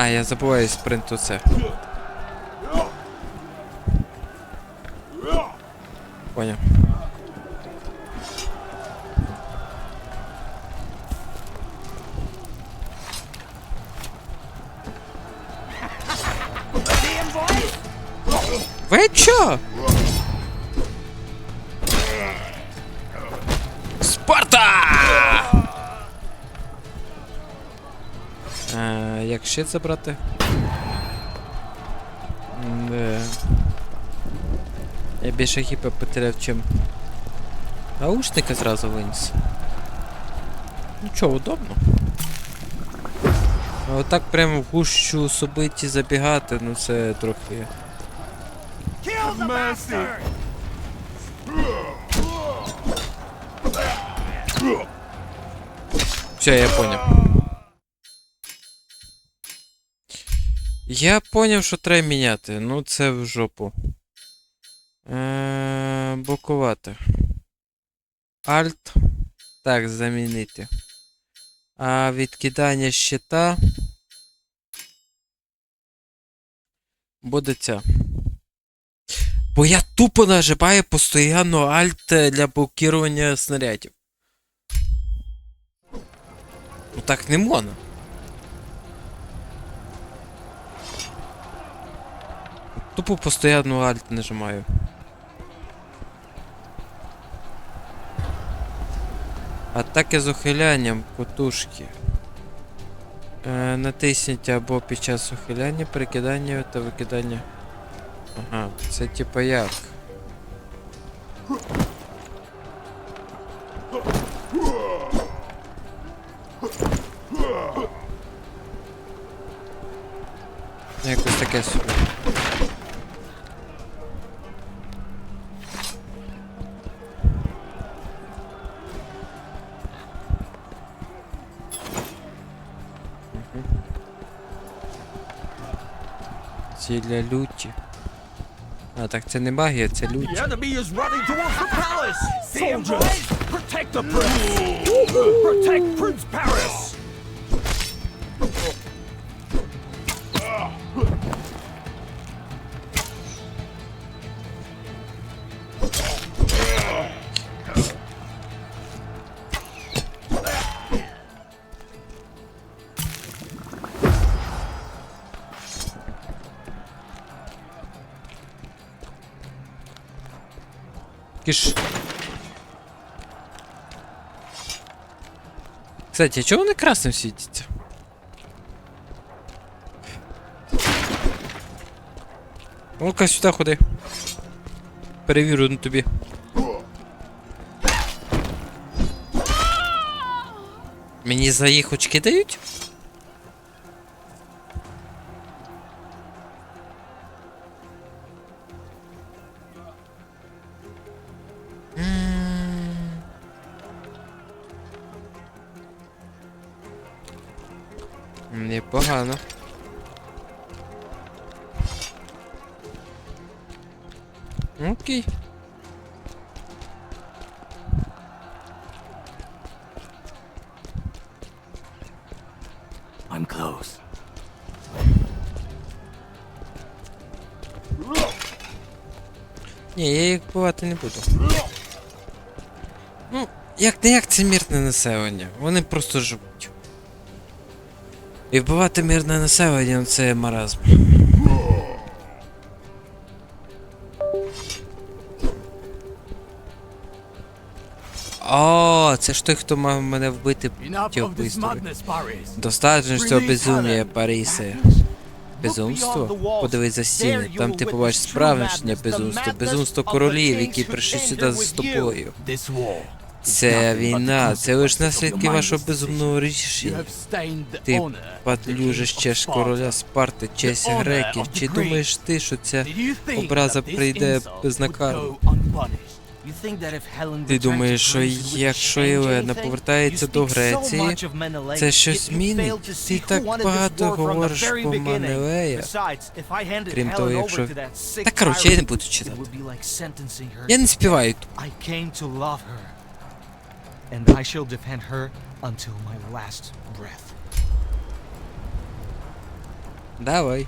А, я забуваю спринту це. Поняв. Ви чо? Спарта! Як щит забрати? Не. Я більше хіпа потеряв, чим. Наушники зразу виніс. Ну чо, удобно. А отак прямо в гущу собиті забігати, ну це трохи. Все, я понял. Я поняв, що треба міняти. Ну це в жопу. Е, блокувати. Alt. Так, замінити. А відкидання щита. Буде ця. Бо я тупо нажимаю постійно Alt для блокування снарядів. Ну так не можна. Тупо постійно Alt нажимаю. Атаки з ухилянням котушки. Е, натисніть або під час ухиляння, перекидання та викидання. Ага, це типа як? Якось таке собі. Ці для люті. А, так це не магія, це The люті. enemy is running towards the palace! Soldiers, protect the prince! Protect Prince Paris! Киш. Кстати, а чого вони красним світяться? Ну-ка сюди ходи. Перевірю на тобі. Мені за їх очки дають? Непогано. Окей. I'm close. Ні, я їх вбивати не буду. Ну, як не як це мирне населення. Вони просто живуть. І вбивати мирне населення це маразм. О, це ж той, хто мав мене вбити ті. Достатньо ж цього безумія. Парісе. Безумство? Подивись за стіни, там ти побачиш справжнє безумство, безумство королів, які прийшли сюди з with тобою. Це війна, це лише of наслідки вашого безумного рішення. Ти честь Sparta. короля Спарти, честь греків. Чи думаєш ти, що ця образа прийде безнакарно? Ти думаєш, що якщо Єлена повертається до Греції, це щось змінить. Ти так багато говориш про. Манелея. Крім того, якщо- Та коротше, я не буду читати. Я не співаю. I and I shall defend her until my last breath. Dawaj.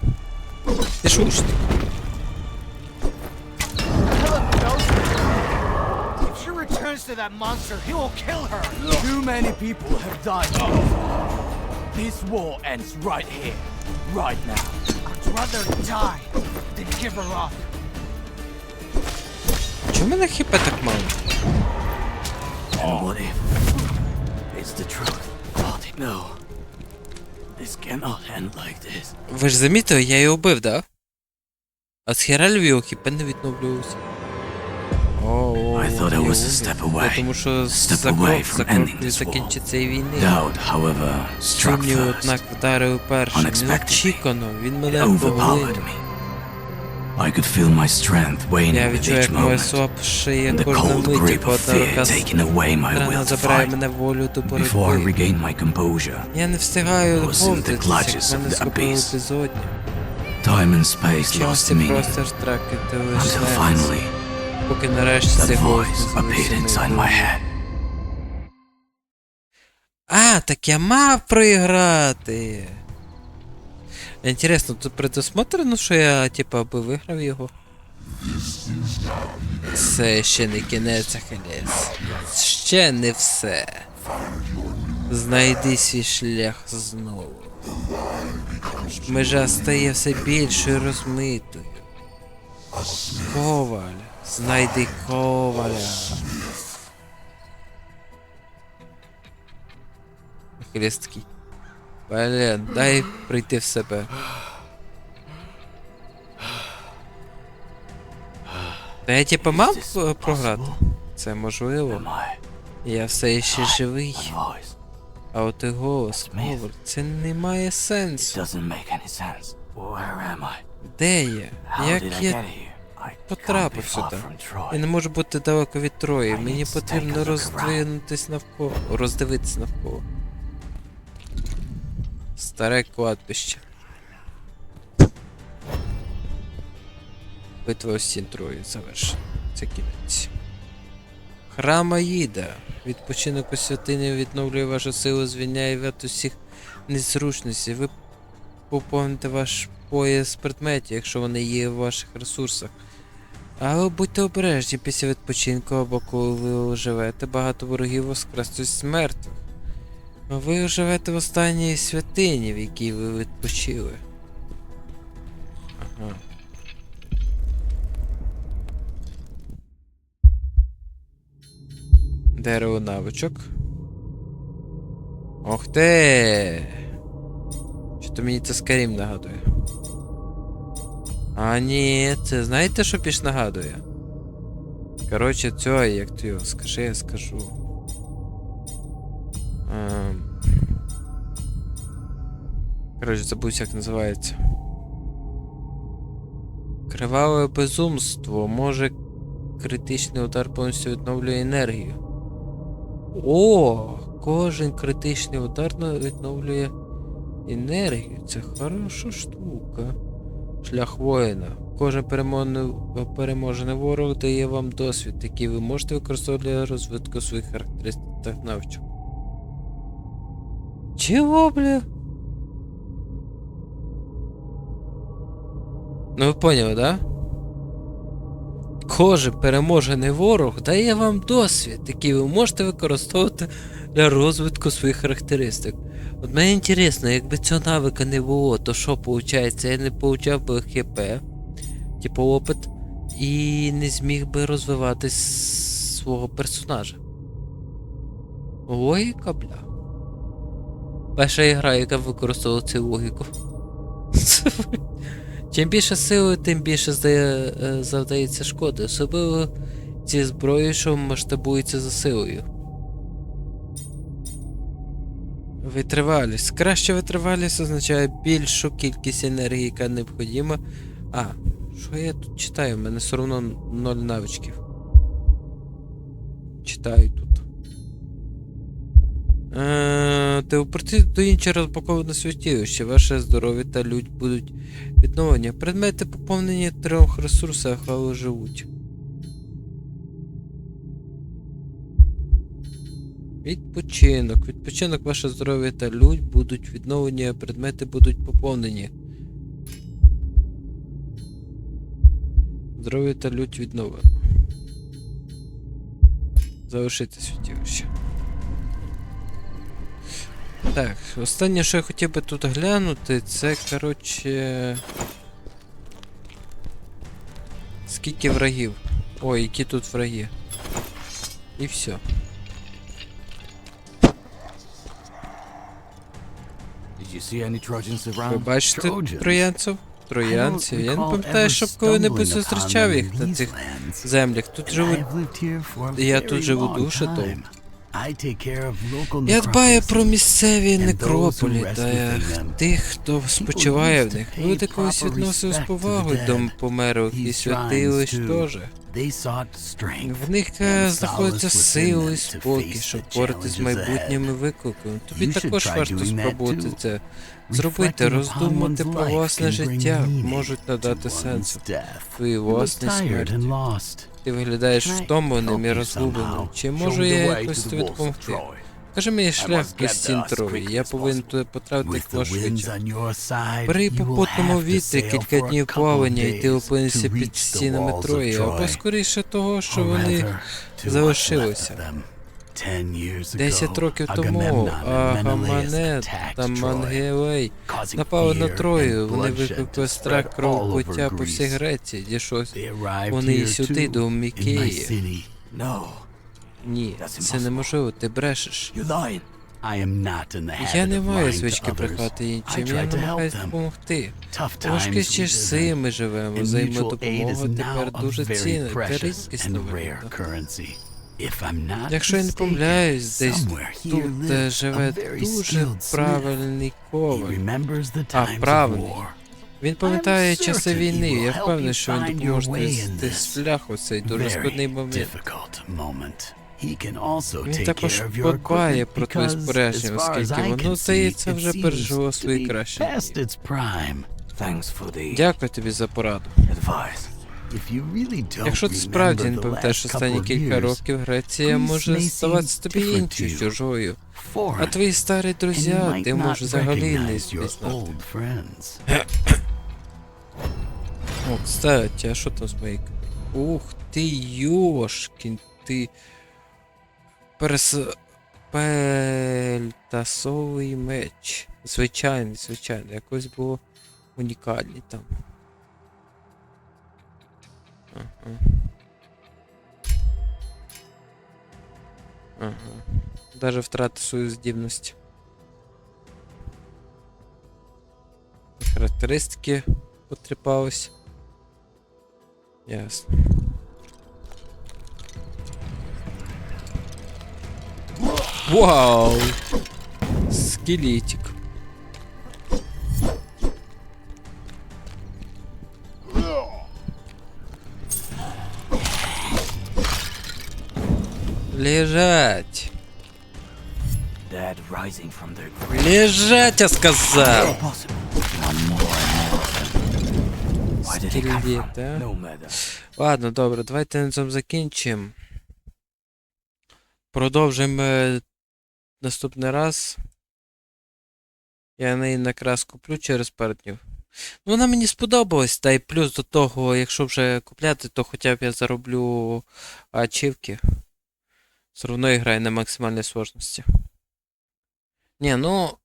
Ty szósty. If she returns to that monster, he will kill her. Too many people have died. This war ends right here, right now. I'd rather die than give her up. Czemu na HP tak mało? And it's the truth? God, no. This cannot end like this. Ви ж замітили, я його убив, да? А з Хералів його хп не відновлювався. I thought I was a step away. Тому що A step away from ending this war. закінчиться війни. Doubt, however, struck first. однак, вдарив першим. Неочікано, він мене overpowered me. I could feel my strength Я waning with відчуваю, each як моє moment, слабшає and the кожна cold мить, grip of fear рука taking away my will to забирає fight. мене волю до Before I боротьби. regained my composure, Я не встигаю was in the clutches як of мене the схопили abyss. безодня. time and space lost Час і meaning, простір втратити until сенс, finally, поки нарешті цей that голос voice appeared з'явився inside в my моїй head. А, так я мав проіграти. Інтересно, тут предусмотрено, що я, типа, би виграв його. Це ще не кінець Ахілес. Ще не все. Знайди свій шлях знову. Межа стає все більшою розмитою. Коваль, знайди коваля. Ахілес. Блін, дай прийти в себе. Та я типа мав програти? Це можливо. Я все ще живий. А от і голос, говор, це не має сенсу. Де я? Як я потрапив сюди? Я не можу бути далеко від Трої. Мені потрібно роздвинутись навколо. Роздивитись навколо. Старе кладбище. Битва у стін Трої завершена. Це кінець. Храм Аїда. Відпочинок у святині відновлює вашу силу, звільняє від усіх незручностей. Ви поповните ваш пояс предметів, якщо вони є в ваших ресурсах. Але будьте обережні після відпочинку або коли ви живете, багато ворогів воскреснуть з мертвих. Ви живете в останній святині, в якій ви відпочили. Ага. Дерево навичок. Ох ти! Що то мені це Скарім нагадує. А ні, це знаєте, що піш нагадує? Коротше, цього, як ти його, скажи, я скажу. Ем... Коротше, забувся, як називається. Криваве безумство може критичний удар повністю відновлює енергію. О! Кожен критичний удар відновлює енергію. Це хороша штука. Шлях воїна. Кожен переможений, ворог дає вам досвід, який ви можете використовувати для розвитку своїх характеристик та навичок. Чого, бля? Ну ви поняли, да? Кожен переможений ворог дає вам досвід, який ви можете використовувати для розвитку своїх характеристик. От мені інтересно, якби цього навика не було, то що виходить? Я не получав би ХП, типу опит, і не зміг би розвивати свого персонажа. Логіка, бля. Перша ігра, яка використовувала цю логіку. Чим більше сили, тим більше е, завдається шкоди, особливо зі зброєю, що масштабується за силою. Витривалість. Краща витривалість означає більшу кількість енергії, яка необхідна. А, що я тут читаю? У мене все одно 0 навичків. Читаю тут. Е, телепортує до іншого розпаковане святілище. Ваше здоров'я та людь будуть відновлені. Предмети поповнені трьох ресурсах, але живуть. Відпочинок. Відпочинок, ваше здоров'я та людь будуть відновлені, а предмети будуть поповнені. Здоров'я та людь відновлено. Залишити світілище. Так, останнє, що я хотів би тут глянути, це, коротше. Скільки врагів? Ой, які тут враги. І все. Ви бачите троянців? Троянців. Я не пам'ятаю, щоб коли-небудь зустрічав їх на цих землях. Тут живуть. Я тут живу дуже довго. Я дбаю про місцеві некрополі та тих, хто спочиває в них. Люди proper відносили з повагою до померлих і святилищ теж. В них е, знаходиться to спокій, щоб боротися з майбутніми викликами. Тобі також варто спробувати це. Зробити, роздумати про власне життя можуть надати one's сенсу. death. Твої You look власні tired смерті. Ти виглядаєш втомленим і розгубленим. Чи можу я якось тобі допомогти? Кажи мені шлях до стін quickly Я повинен туди потрапити як швидше. При попутному вітрі кілька днів плавання, і ти опинишся під стінами троє, Трої, або скоріше того, що вони залишилися. 10 років тому Агаманет та Мангелей напали на Трою. Вони викликали страх кровопуття по всій. Греції. Дійшлось. Вони і сюди, до Мікеї. Ні, це неможливо, ти брешеш. Я не маю звички брехати I іншим, я намагаюсь допомогти. Важкі часи ми живемо, взаємодопомога тепер дуже цінна та рідкісна Якщо я не помиляюсь, десь тут живе дуже правильний коваль. А, правильний. Він пам'ятає часи війни. Я впевнений, що він find допоможе your тобі way in зійти this з шляху в цей дуже складний момент. difficult moment. He can also Він також care of your подбає про твоє because, спорядження, as far as оскільки воно, здається, вже пережило свої кращі past дні. its prime. Thanks for the Дякую тобі за пораду. Якщо ти справді не пам'ятаєш останні кілька років, Греція може may тобі іншою, чужою. А твої старі друзі, ти можеш взагалі не friends. О, кстати, а що там з моєю? Ух ти, йошкін, ти. Перес... Пельтасовий меч. Звичайний, звичайний. Якось було унікальний там. Ага. Ага. Даже втратив свою здібність. Характеристики потріпались. Ясно. Вау! Скелетик. Come Скелет, from? а? No matter. Ладно, добре, давайте на цьому закінчимо. Продовжимо е, наступний раз. Я неї якраз куплю через пару днів. Ну, вона мені сподобалась, та й плюс до того, якщо вже купляти, то хоча б я зароблю ачівки. Все одно я граю на максимальній сложності. Ні, ну.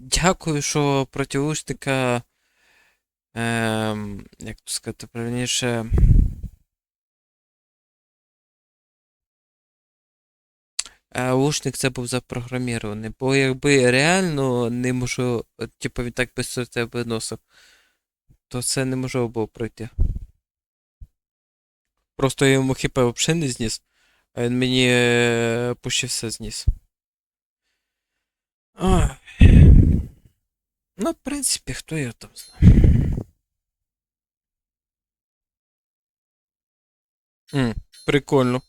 Дякую, що проти лучника. Ем, як то сказати, правильніше. Е, Лучник це був запрограмірований, бо якби реально не можу, типу він так без це виносив, то це неможливо було пройти. Просто я йому хп взагалі не зніс, а він мені е, почти все зніс. Ой. Ну, в принципі, хто його там знає. М, прикольно.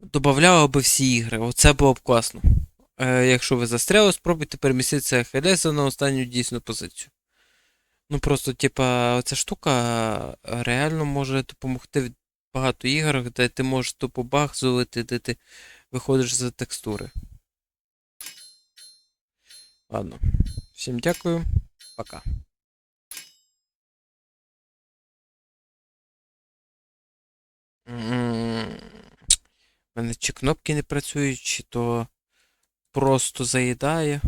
Добавляла би всі ігри. Оце було б класно. Е, якщо ви застряли, спробуйте переміститися Хелеса на останню дійсну позицію. Ну просто, типа, ця штука реально може допомогти багато іграх, де ти можеш тупо баг зулити, де ти виходиш за текстури. Ладно. Всім дякую. Пока. У мене чи кнопки не працюють, чи то просто заїдає.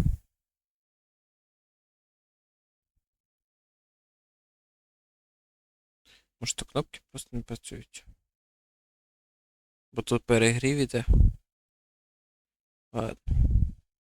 Може, то кнопки просто не працюють. Бо тут перегрів іде. Ладно.